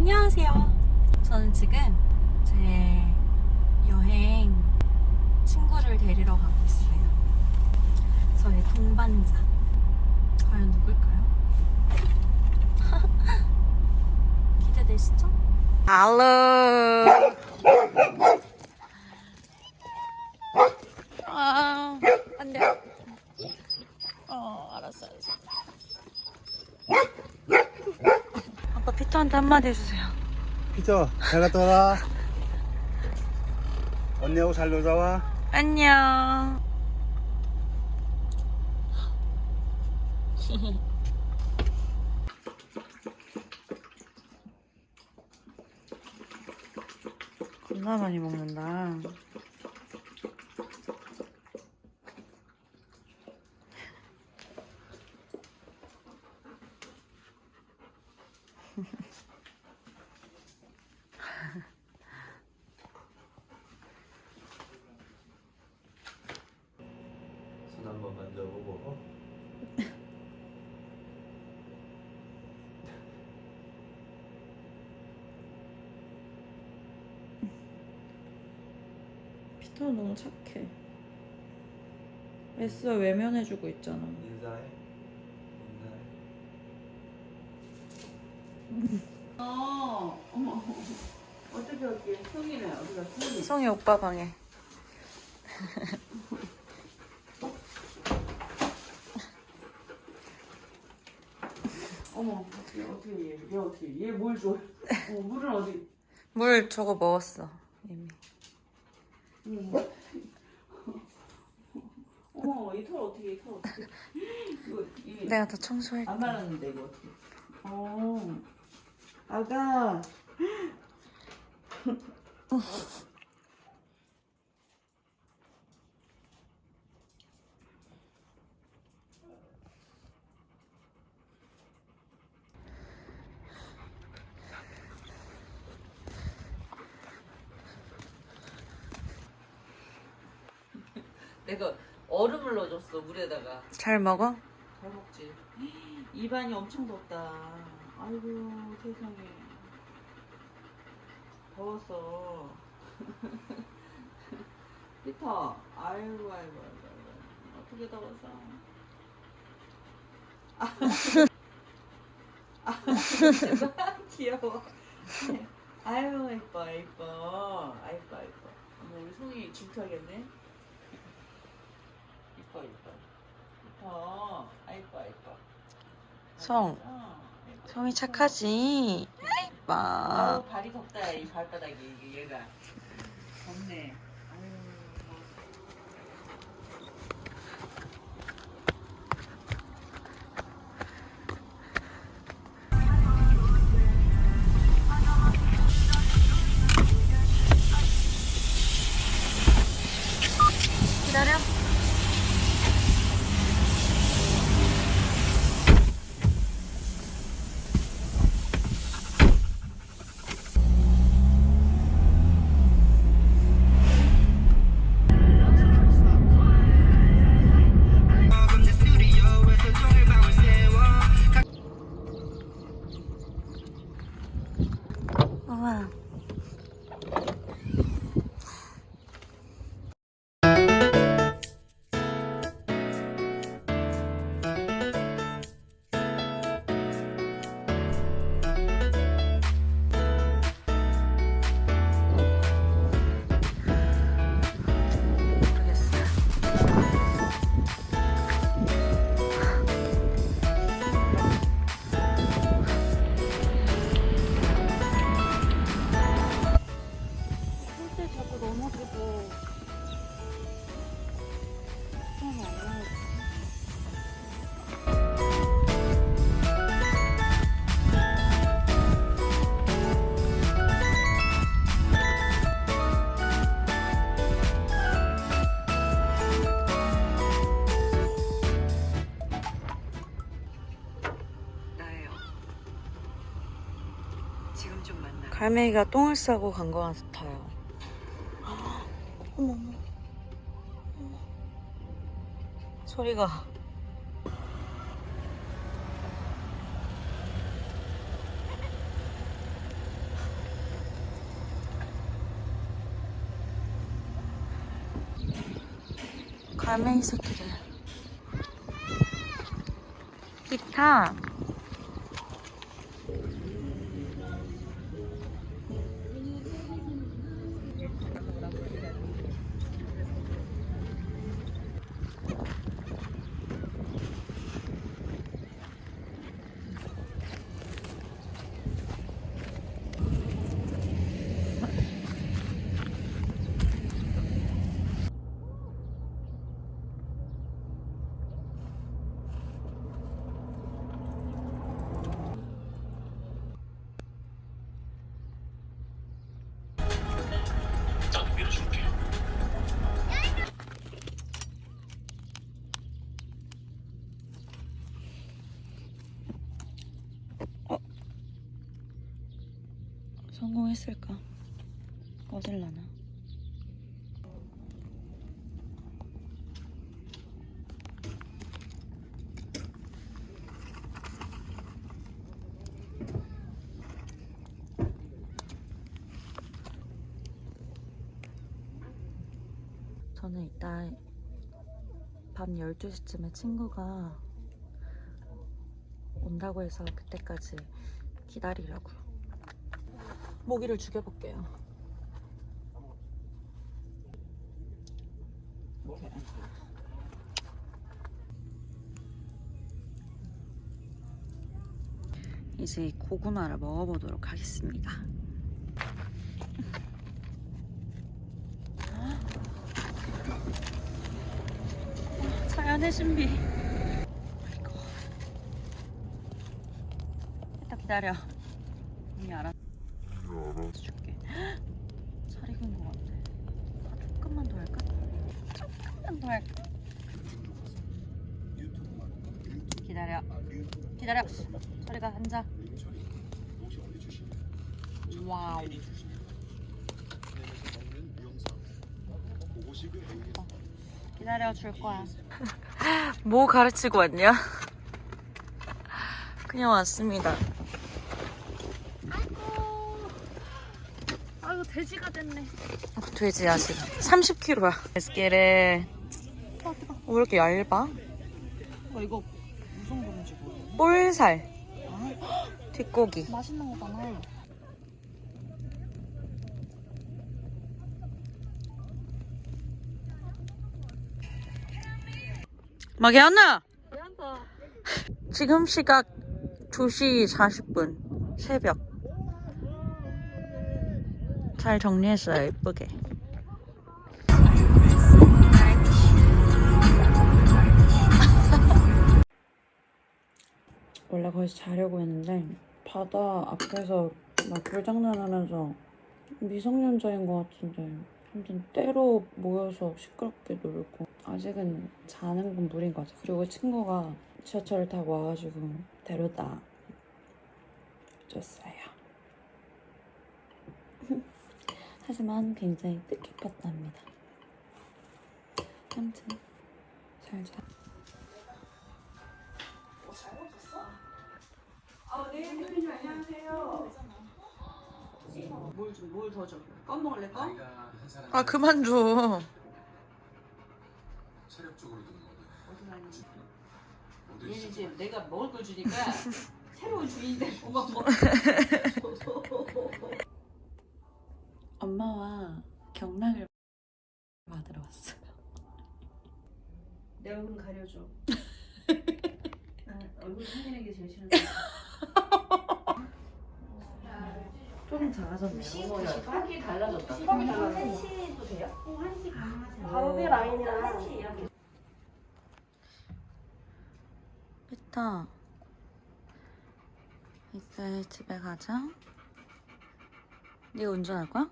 안녕하세요. 저는 지금 제 여행 친구를 데리러 가고 있어요. 저의 동반자. 과연 누굴까요? 기대되시죠? 알로. 아, 안 돼. 어, 알았어, 알았어. 아빠 피터한테 한마디 해주세요. 피터 잘 갔다 와라 언니하고 잘 놀다 와 안녕. 겁나 많이 먹는다. 손 한번 만져보고 피터 너무 착해. 애써 외면해주고 있잖아. 인사해 인사해 어, 어머, 어떻게 어떻게 형이네 어디가 형이? 성이 오빠 방에. 어머, 어떻게 어떻게 얘, 얘 어떻게 얘 뭘 줘? 어, 물은 어디? 물 저거 먹었어 이미. 어머, 어머, 이 털 어떻게 이 털 어떻게? 이거 이 내가 더 청소할게. 안 말랐는데 이거 어떻게? 어, 아가. 내가 얼음을 넣어줬어 물에다가. 잘 먹어? 잘 먹지. 입안이 엄청 덥다. 아이고 세상에. 더웠어. 피터. 아이고 아이고 아이고 아이고. 어떻게 더웠어? 아, 귀여워. 아유 이뻐 이뻐. 아이뻐 이뻐. 우리 송이 질투하겠네. 이뻐 이뻐. 이뻐. 아 이뻐 아이뻐. 성. 어, 성이 착하지. 아우 아이빠. 발이 덥다 이 발바닥이 얘가 덥네. 알맹이가 똥을 싸고 간 것 같아요. 어머, 어머. 소리가. 갈매기 새끼들. 기타. 성공했을까? 어딜라나? 저는 이따 밤 12시쯤에 친구가 온다고 해서 그때까지 기다리려고요. 모기를 죽여볼게요. 이제 이 고구마를 먹어보도록 하겠습니다. 자연의 신비. 일단 기다려. 언니 알아. 줄게. 잘 익은 것 같아. 아, 조금만 더 할까? 조금만 더 할까? 기다려. 기다려. 소리가 앉아. 와우. 어, 기다려 줄 거야. 뭐 가르치고 왔냐? 그냥 왔습니다. 아이고 돼지가 됐네. 돼지야 지금 30kg야 에스케를 왜 이렇게 얇아? 어, 이거. 볼살. 뒷고기. 맛있는 거잖아. 마기안나. 지금 시각 2시 40분 새벽. 잘 정리했어요 예쁘게 원래 거기서 자려고 했는데 바다 앞에서 막 불장난하면서 미성년자인 것 같은데 아무튼 때로 모여서 시끄럽게 놀고 아직은 자는 건 무리인 것 같아요. 그리고 친구가 지하철을 타고 와가지고 데려다 줬어요. 하지만 굉장히 뜻깊었답니다. 아무튼 잘 자. 뭘좀뭘더 줘? 껌 먹을래 껌? 아 그만 줘 체력적으로 드는 거네. 어디 가니? 어디 얘는? 이제 내가 먹을 걸 주니까 새로운 주인인데 엄마 먹. 엄마와 경락을 받으러 왔어요 내 얼굴 가려줘. 나 얼굴 살리는 게 제일 싫은데. 조금 작아졌네요 야, 빡이 달라졌다. 빡이 달라졌어. 한시도 돼요? 가운데 라인이랑 피터 이제 집에 가자 네가 운전할 거야?